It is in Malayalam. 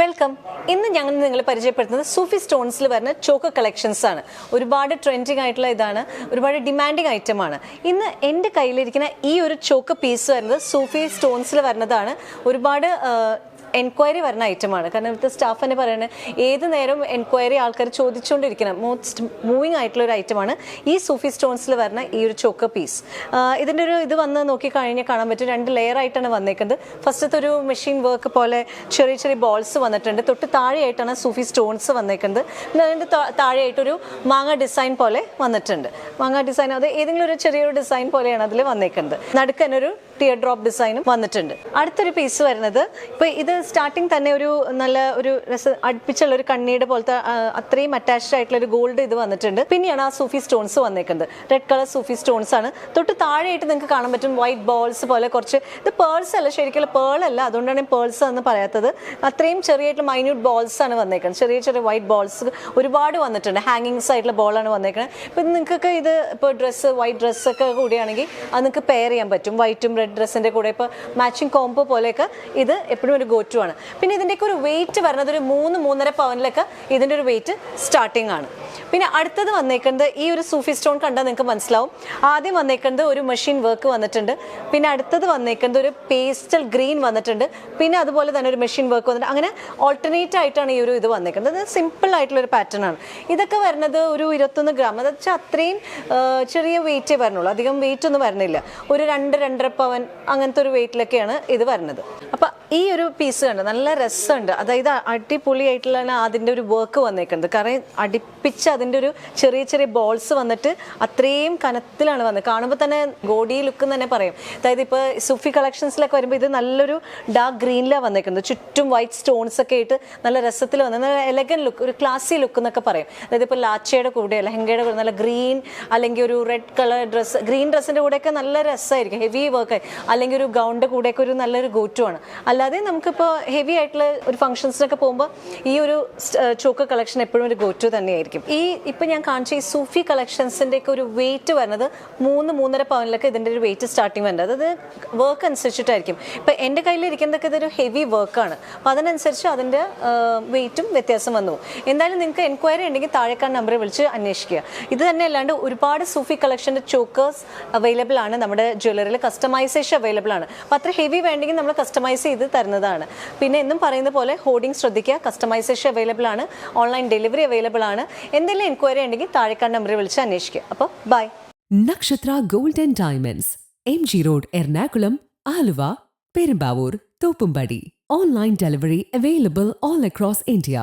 വെൽക്കം ഇന്ന് ഞങ്ങൾ നിങ്ങളെ പരിചയപ്പെടുത്തുന്നത് സൂഫി സ്റ്റോൺസിൽ വരുന്ന ചോക്ക് കളക്ഷൻസ് ആണ്. ഒരുപാട് ട്രെൻഡിങ് ആയിട്ടുള്ള ഇതാണ്. ഒരുപാട് ഡിമാൻഡിങ് ആണ്. ഇന്ന് എന്റെ കയ്യിലിരിക്കുന്ന ഈ ഒരു ചോക്ക് പീസ് വരുന്നത് സൂഫി സ്റ്റോൺസിൽ വരുന്നതാണ്. ഒരുപാട് എൻക്വയറി വരുന്ന ഐറ്റമാണ് കാരണം ഇവിടുത്തെ സ്റ്റാഫ് തന്നെ പറയുന്നത് ഏത് നേരം എൻക്വയറി ആൾക്കാർ ചോദിച്ചുകൊണ്ടിരിക്കണം മോസ്റ്റ് മൂവിങ് ആയിട്ടുള്ള ഒരു ഐറ്റമാണ് ഈ സൂഫി സ്റ്റോൺസിൽ വരുന്ന ഈ ഒരു ചോക്ക് പീസ് ഇതിന്റെ ഒരു ഇത് വന്ന് നോക്കി കഴിഞ്ഞാൽ കാണാൻ പറ്റും രണ്ട് ലെയർ ആയിട്ടാണ് വന്നേക്കുന്നത്. ഫസ്റ്റത്തെ ഒരു മെഷീൻ വർക്ക് പോലെ ചെറിയ ചെറിയ ബോൾസ് വന്നിട്ടുണ്ട്. തൊട്ട് താഴെയായിട്ടാണ് സൂഫി സ്റ്റോൺസ് വന്നേക്കുന്നത്. പിന്നെ അതിന്റെ താഴെയായിട്ടൊരു മാങ്ങ ഡിസൈൻ പോലെ വന്നിട്ടുണ്ട്. മാങ്ങ ഡിസൈൻ അത് ഏതെങ്കിലും ഒരു ചെറിയൊരു ഡിസൈൻ പോലെയാണ് അതിൽ വന്നേക്കുന്നത്. നടുക്കനൊരു ടിയർ ഡ്രോപ്പ് ഡിസൈനും വന്നിട്ടുണ്ട്. അടുത്തൊരു പീസ് വരുന്നത് ഇപ്പോൾ ഇത് സ്റ്റാർട്ടിങ് തന്നെ ഒരു നല്ല ഒരു രസ അടുപ്പിച്ചുള്ള ഒരു കണ്ണീട് പോലത്തെ അത്രയും അറ്റാച്ച്ഡ് ആയിട്ടുള്ള ഒരു ഗോൾഡ് ഇത് വന്നിട്ടുണ്ട്. പിന്നെയാണ് ആ സൂഫി സ്റ്റോൺസ് വന്നേക്കുന്നത്. റെഡ് കളർ സൂഫി സ്റ്റോൺസ് ആണ്. തൊട്ട് താഴെയായിട്ട് നിങ്ങൾക്ക് കാണാൻ പറ്റും വൈറ്റ് ബോൾസ് പോലെ കുറച്ച്. ഇത് പേൾസ് അല്ല ശരിക്കും പേൾ അല്ല. അതുകൊണ്ടാണ് പേൾസ് എന്ന് പറയാത്തത്. അത്രയും ചെറിയായിട്ടുള്ള മൈന്യൂട്ട് ബോൾസ് ആണ് വന്നേക്കുന്നത്. ചെറിയ ചെറിയ വൈറ്റ് ബോൾസ് ഒരുപാട് വന്നിട്ടുണ്ട്. ഹാങ്ങിങ്സ് ആയിട്ടുള്ള ബോളാണ് വന്നേക്കുന്നത്. ഇപ്പം നിങ്ങൾക്ക് ഇത് ഇപ്പോൾ ഡ്രസ്സ് വൈറ്റ് ഡ്രസ്സൊക്കെ കൂടിയാണെങ്കിൽ അത് നിങ്ങൾക്ക് പെയർ ചെയ്യാൻ പറ്റും. വൈറ്റും റെഡ് ഡ്രസ്സിന്റെ കൂടെ. ഇപ്പോൾ മാച്ചിങ് കോംബോ പോലെയൊക്കെ ഇത് എപ്പോഴും ഒരു ഗോറ്റു ആണ് പിന്നെ ഇതിന്റെയൊക്കെ ഒരു വെയിറ്റ് വരുന്നത് ഒരു മൂന്ന് മൂന്നര പവനിലൊക്കെ ഇതിന്റെ ഒരു വെയിറ്റ് സ്റ്റാർട്ടിംഗ് ആണ്. പിന്നെ അടുത്തത് വന്നേക്കുന്നത് ഈ ഒരു സൂഫി സ്റ്റോൺ കണ്ടാൽ നിങ്ങൾക്ക് മനസ്സിലാവും. ആദ്യം വന്നേക്കുന്നത് ഒരു മെഷീൻ വർക്ക് വന്നിട്ടുണ്ട്. പിന്നെ അടുത്തത് വന്നേക്കുന്നത് ഒരു പേസ്റ്റൽ ഗ്രീൻ വന്നിട്ടുണ്ട്. പിന്നെ അതുപോലെ തന്നെ ഒരു മെഷീൻ വർക്ക് വന്നിട്ട് അങ്ങനെ ഓൾട്ടർനേറ്റ് ആയിട്ടാണ് ഈ ഒരു ഇത് വന്നേക്കുന്നത്. സിമ്പിൾ ആയിട്ടുള്ള ഒരു പാറ്റേൺ ആണ്. ഇതൊക്കെ വരുന്നത് ഒരു ഇരുപത്തൊന്ന് ഗ്രാം അത് വെച്ചാൽ അത്രയും ചെറിയ വെയിറ്റേ വരണുള്ളൂ. അധികം വെയിറ്റ് ഒന്നും വരുന്നില്ല ഒരു രണ്ട് രണ്ടര പവൻ അങ്ങനത്തെ ഒരു വെയിറ്റിലൊക്കെയാണ് ഇത് വരുന്നത്. അപ്പം ഈ ഒരു പീസ് കണ്ട് നല്ല രസമുണ്ട്. അതായത് അടിപൊളിയായിട്ടുള്ള അതിന്റെ ഒരു വർക്ക് വന്നേക്കുന്നത്. കാരണം അടുപ്പിച്ച് അതിന്റെ ഒരു ചെറിയ ചെറിയ ബോൾസ് വന്നിട്ട് അത്രയും കനത്തിലാണ് വന്നത്. കാണുമ്പോൾ തന്നെ ഗോഡി ലുക്ക് തന്നെ പറയും. അതായത് ഇപ്പോൾ സുഫി കളക്ഷൻസിലൊക്കെ വരുമ്പോൾ ഇത് നല്ലൊരു ഡാർക്ക് ഗ്രീനിലാണ് വന്നേക്കുന്നത്. ചുറ്റും വൈറ്റ് സ്റ്റോൺസ് ഒക്കെ ആയിട്ട് നല്ല രസത്തിൽ വന്ന് നല്ല എലഗൻ ലുക്ക് ഒരു ക്ലാസി ലുക്ക് എന്നൊക്കെ പറയും. അതായത് ഇപ്പോൾ ലാച്ചയുടെ കൂടെ ലഹങ്കയുടെ കൂടെ നല്ല ഗ്രീൻ അല്ലെങ്കിൽ ഒരു റെഡ് കളർ ഡ്രസ്സ് ഗ്രീൻ ഡ്രസ്സിന്റെ കൂടെയൊക്കെ നല്ല രസമായിരിക്കും ഹെവി വർക്ക് അല്ലെങ്കിൽ ഒരു ഗൗണിന്റെ കൂടെയൊക്കെ ഒരു നല്ലൊരു ഗോറ്റുമാണ് അല്ലാതെ നമുക്കിപ്പോൾ ഹെവി ആയിട്ടുള്ള ഒരു ഫംഗ്ഷൻസിനൊക്കെ പോകുമ്പോൾ ഈ ഒരു ചോക്ക് കളക്ഷൻ എപ്പോഴും ഒരു ഗോറ്റു തന്നെയായിരിക്കും. ഈ ഇപ്പം ഞാൻ കാണിച്ച ഈ സൂഫി കളക്ഷൻസിന്റെ ഒക്കെ ഒരു വെയിറ്റ് വരുന്നത് മൂന്ന് മൂന്നര പവനിലൊക്കെ ഇതിന്റെ ഒരു വെയിറ്റ് സ്റ്റാർട്ടിങ് വരുന്നത്. അത് വർക്ക് അനുസരിച്ചിട്ടായിരിക്കും. ഇപ്പം എന്റെ കയ്യിലിരിക്കുന്നതൊക്കെ ഇതൊരു ഹെവി വർക്കാണ് അപ്പം അതിനനുസരിച്ച് അതിന്റെ വെയിറ്റും വ്യത്യാസം വന്നു. എന്തായാലും നിങ്ങൾക്ക് എൻക്വയറി ഉണ്ടെങ്കിൽ താഴേക്കാൻ നമ്പറിൽ വിളിച്ച് അന്വേഷിക്കുക. ഇത് തന്നെ അല്ലാണ്ട് ഒരുപാട് സൂഫി കളക്ഷന്റെ ചോക്കേഴ്സ് അവൈലബിൾ ആണ്. നമ്മുടെ ജ്വല്ലറിയിൽ കസ്റ്റമൈസേഷൻ അവൈലബിൾ ആണ്. അപ്പം അത്ര ഹെവി വേണ്ടെങ്കിൽ നമ്മൾ കസ്റ്റമൈസ് ചെയ്ത് തരുന്നതാണ്. പിന്നെ എന്നും പറയുന്ന പോലെ ഹോർഡിംഗ് ശ്രദ്ധിക്കുക. കസ്റ്റമൈസേഷൻ അവൈലബിൾ ആണ്. ഓൺലൈൻ ഡെലിവറി അവൈലബിൾ ആണ്. എന്തെങ്കിലും എൻക്വയറി ഉണ്ടെങ്കിൽ താഴേക്കാൾ നമ്പറിൽ വിളിച്ച് അന്വേഷിക്കുക അപ്പോൾ bye Nakshatra gold and diamonds M G road Ernakulam Aluva Perumbavoor Thoppumpady. Online delivery available all across India